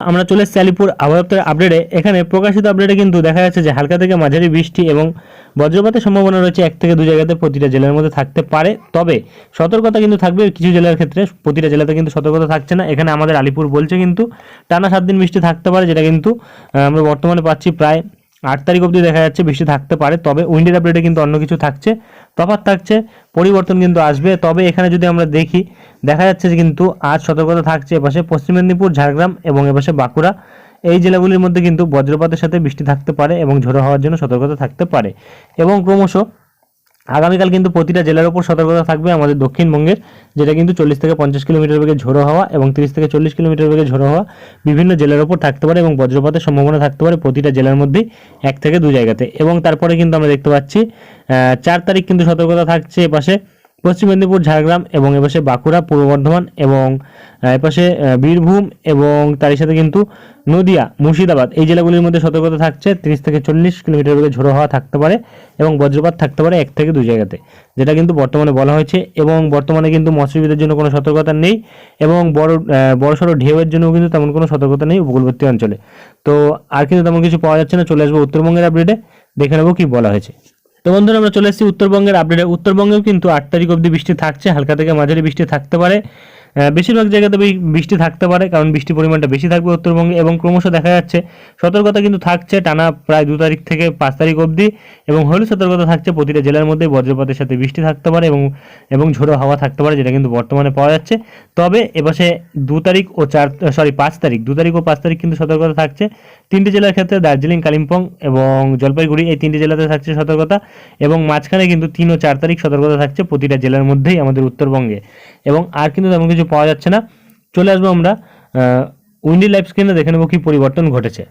আমরা চলে এসেছি আলিপুর আবহাওয়া আপডেটে এখানে প্রকাশিত আপডেটে কিন্তু দেখা যাচ্ছে যে হালকা থেকে মাঝারি বৃষ্টি এবং বজ্রপাতের সম্ভাবনা রয়েছে এক থেকে দু জায়গাতে প্রতিটা জেলার মধ্যে থাকতে পারে। তবে সতর্কতা কিন্তু থাকবে কিছু জেলার ক্ষেত্রে, প্রতিটা জেলাতে কিন্তু সতর্কতা থাকছে না। এখানে আমাদের আলিপুর বলছে কিন্তু টানা সাত দিন বৃষ্টি থাকতে পারে, যেটা কিন্তু আমরা বর্তমানে পাচ্ছি প্রায় আট তারিখ অবধি দেখা যাচ্ছে, বৃষ্টি থাকতে পারে, তবে উইন্ডের আপডেটে কিন্তু অন্য কিছু থাকছে তফাৎ থাকছে, পরিবর্তন কিন্তু আসবে, তবে এখানে যদি আমরা দেখি, দেখা যাচ্ছে যে কিন্তু আজ সতর্কতা থাকছে এপাশে পশ্চিম মেদিনীপুর, ঝাড়গ্রাম এবং এপাশে বাঁকুড়া, এই জেলাগুলির মধ্যে কিন্তু বজ্রপাতের সাথে বৃষ্টি থাকতে পারে এবং ঝোড়ো হওয়ার জন্য সতর্কতা থাকতে পারে এবং ক্রমশ আগামীকাল কিন্তু প্রতিটা জেলার উপর সতর্কতা থাকবে আমাদের দক্ষিণবঙ্গের, যেটা কিন্তু চল্লিশ থেকে পঞ্চাশ কিলোমিটার বেগে ঝোড়ো হওয়া এবং তিরিশ থেকে চল্লিশ কিলোমিটার বেগে ঝোড়ো হওয়া বিভিন্ন জেলার উপর থাকতে পারে এবং বজ্রপাতের সম্ভাবনা থাকতে পারে প্রতিটা জেলার মধ্যেই এক থেকে দু জায়গাতে। এবং তারপরে কিন্তু আমরা দেখতে পাচ্ছি চার তারিখ কিন্তু সতর্কতা থাকছে এপাশে। পশ্চিম মেদিনীপুর, ঝাড়গ্রাম এবং এপাশে বাঁকুড়া, পূর্ব বর্ধমান এবং এপাশে বীরভূম এবং তারই সাথে কিন্তু নদিয়া, মুর্শিদাবাদ এই জেলাগুলির মধ্যে সতর্কতা থাকছে। তিরিশ থেকে চল্লিশ কিলোমিটার বেগে ঝোড়ো হওয়া থাকতে পারে এবং বজ্রপাত থাকতে পারে এক থেকে দুই জায়গাতে, যেটা কিন্তু বর্তমানে বলা হয়েছে এবং বর্তমানে কিন্তু মৎস্যজীবীদের জন্য কোনো সতর্কতা নেই এবং বড় বড়সড় ঢেউয়ের জন্য কিন্তু তেমন কোনো সতর্কতা নেই উপকূলবর্তী অঞ্চলে। তো আর কিন্তু তেমন কিছু পাওয়া যাচ্ছে না। চলে আসব উত্তরবঙ্গের আপডেটে দেখে নেব কি বলা হয়েছে। তো বন্ধুরা, আমরা চলে এসেছি উত্তরবঙ্গের আপডেটে উত্তরবঙ্গেও কিন্তু আট তারিখ অবধি বৃষ্টি থাকছে। হালকা থেকে মাঝারি বৃষ্টি থাকতে পারে। বেশিরভাগ জায়গাতে বৃষ্টি থাকতে পারে, কারণ বৃষ্টির পরিমাণটা বেশি থাকবে উত্তরবঙ্গে এবং ক্রমশ দেখা যাচ্ছে সতর্কতা কিন্তু থাকছে টানা প্রায় দু তারিখ থেকে পাঁচ তারিখ অবধি এবং হলুদ সতর্কতা থাকছে প্রতিটা জেলার মধ্যে বজ্রপাতের সাথে বৃষ্টি থাকতে পারে এবং এবং ঝোড়ো হাওয়া থাকতে পারে, যেটা কিন্তু বর্তমানে পাওয়া যাচ্ছে। তবে এপাশে দু তারিখ ও চার সরি পাঁচ তারিখ, দু তারিখ ও পাঁচ তারিখ কিন্তু সতর্কতা থাকছে। তিনটি জেলার ক্ষেত্রে দার্জিলিং, কালিম্পং এবং জলপাইগুড়ি, এই তিনটি জেলাতে থাকছে সতর্কতা এবং মাঝখানে কিন্তু তিন ও চার তারিখ সতর্কতা থাকছে প্রতিটা জেলার মধ্যেই আমাদের উত্তরবঙ্গে। এবং আর কিন্তু তেমন কিছু পাওয়া যাচ্ছে না। চলে আসব আমরা উইন্ডি লাইফ স্ক্রিনে দেখে নেব কি পরিবর্তন ঘটেছে।